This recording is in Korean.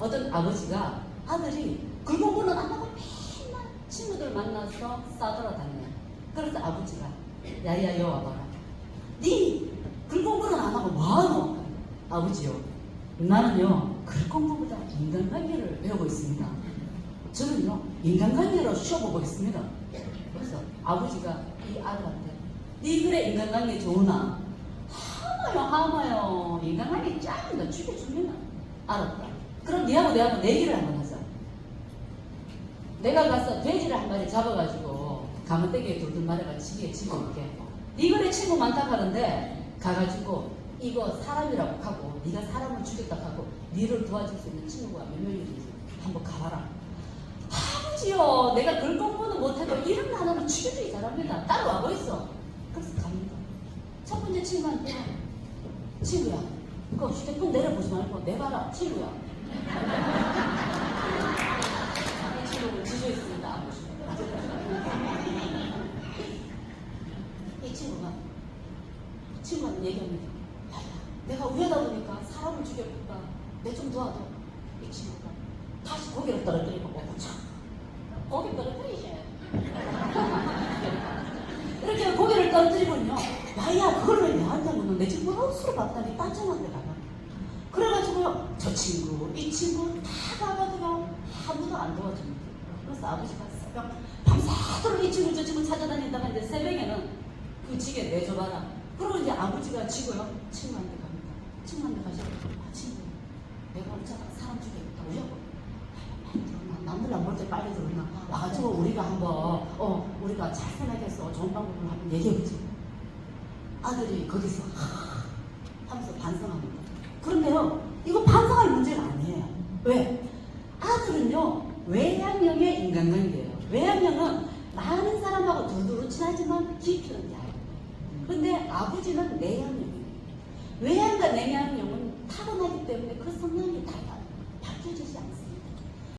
어떤 아버지가 아들이 안 하고 맨날 친구들 만나서 싸돌아다녀요. 그래서 아버지가 야야 여 와봐라. 네 글공부는 안 하고 뭐하노? 아버지요. 나는요 글공부보다 인간관계를 배우고 있습니다. 저는요 인간관계로 쉬어보고 있습니다. 그래서 아버지가 이 아들한테 네 그래 인간관계 좋으나 하마요 하마요 인간관계 짱다 죽여줍니다. 알았다. 그럼 니하고 내하고 내기를 한번 하자. 내가 가서 돼지를 한 마리 잡아가지고 가문떼기에 둘둘 말아가 지게 집어올게. 네 그래 친구 많다 하는데 가가지고 이거 사람이라고 하고 네가 사람을 죽였다 하고 니를 도와줄 수 있는 친구가 몇 명인지 한번 가봐라. 아버지요 내가 글 공부는 못해도 이런 하나는 죽여주기 잘합니다. 따라와 보있어. 그래서 갑니다. 첫 번째 친구한테 친구야 그거 휴대폰 내려보지 말고 내봐라. 이 친구는. 아버지. 이 친구가 친구한테 얘기합니다. 내가 우연하다 보니까 사람을 죽여볼까? 내 좀 도와줘. 이 친구가 다시 고개를 떨어뜨리고 오고차 고개 떨어뜨리셔. 이렇게 고개를 떨어뜨리면요. 야야, 그걸 왜 내한테 묻는 내 지금 하우스로 봤다니 딴청한데 가봐. 그래가지고요, 저 친구, 이 친구 다 가가지고 아무도 안 도와줍니다. 그래서 아버지가 새벽 밤새도록 이 친구 저 친구 찾아다니다가 이제 새벽에는 그 지게 내줘봐라. 그러고 이제 아버지가 지고요, 친구한테 갑니다. 친구한테 가서, 아, 친구, 내가 잠깐 사람 죽여야겠다. 오자고. 남들 안 볼 때 빨리 들었나? 와가지고 우리가 한번, 어, 우리가 잘 생각해서 좋은 방법을 한번 얘기해보자. 아들이 거기서 하면서 반성합니다. 그런데요, 이거 반성할 문제가 아니에요. 왜? 아들은요, 외향형의 인간관계예요. 외향형은 많은 사람하고 두루두루 친하지만 깊이는 얇아요. 그런데 아버지는 내향형이에요. 외향과 내향형은 타고나기 때문에 그 성향이 달라요. 바뀌어지지 않습니다.